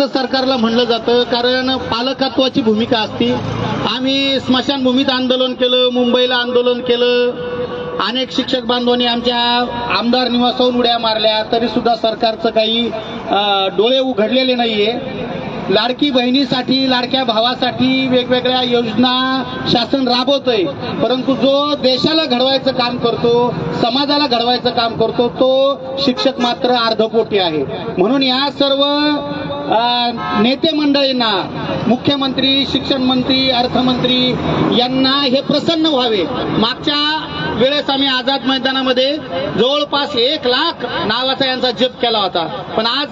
सरकारला म्हणलं जातं कारण पालकत्वाची भूमिका असती. आम्ही स्मशानभूमीत आंदोलन केलं मुंबईला आंदोलन केलं. अनेक शिक्षक बांधवांनी आमच्या आमदार निवासाहून उड्या मारल्या तरी सुद्धा सरकारचं काही डोळे उघडलेले नाहीये. लाडकी बहिणीसाठी लाडक्या भावासाठी वेगवेगळ्या योजना शासन राबवतंय. परंतु जो देशाला घडवायचं काम करतो समाजाला घडवायचं काम करतो तो शिक्षक मात्र अर्धपोटी आहे. म्हणून या सर्व नेते मंडळींना मुख्यमंत्री शिक्षण मंत्री अर्थमंत्री यांना हे प्रसन्न व्हावे. मागच्या वेळेस आम्ही आझाद मैदानामध्ये जवळपास एक लाख नावाचा यांचा जप केला होता. पण आज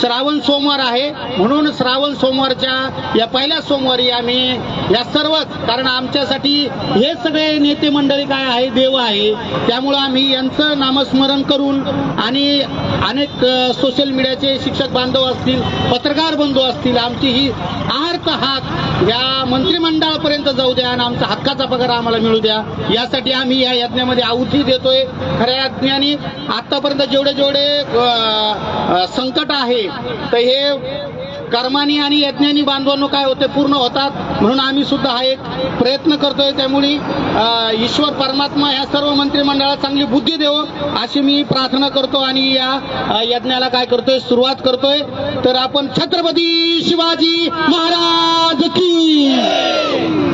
श्रावण सोमवार आहे. म्हणून श्रावण सोमवारच्या या पहिल्या सोमवारी आम्ही या सर्वच कारण आमच्यासाठी हे सगळे नेते मंडळी काय आहे देव आहे. त्यामुळं आम्ही यांचं नामस्मरण करून आणि अनेक सोशल मीडियाचे शिक्षक बांधव असतील पत्रकार बंधू असतील आमची ही आर्त हात या मंत्रिमंडळापर्यंत जाऊ द्या आणि आमचा हक्काचा पगार आम्हाला मिळू द्या. यासाठी आम्ही या यज्ञामध्ये आहुती देतोय. खऱ्या यज्ञाने आतापर्यंत जेवढे जेवढे संकट आहे तर हे कर्मानी आणि यज्ञानी बांधवांनो काय होते पूर्ण होतात. म्हणून आम्ही सुद्धा हा एक प्रयत्न करतोय. त्यामुळे ईश्वर परमात्मा या सर्व मंत्रिमंडळाला चांगली बुद्धी देव अशी मी प्रार्थना करतो आणि या यज्ञाला काय करतोय सुरुवात करतोय. तर आपण छत्रपती शिवाजी महाराज की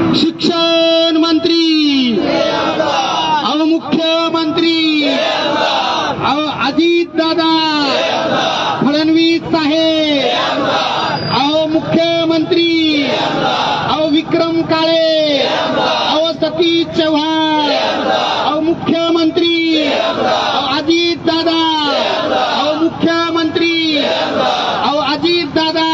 नाहीच साहेब. अहो मुख्यमंत्री. अहो विक्रम काळे. अहो सतीश चव्हाण. अहो मुख्यमंत्री. अहो अजित दादा. अहो मुख्यमंत्री. अहो अजित दादा.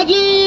allí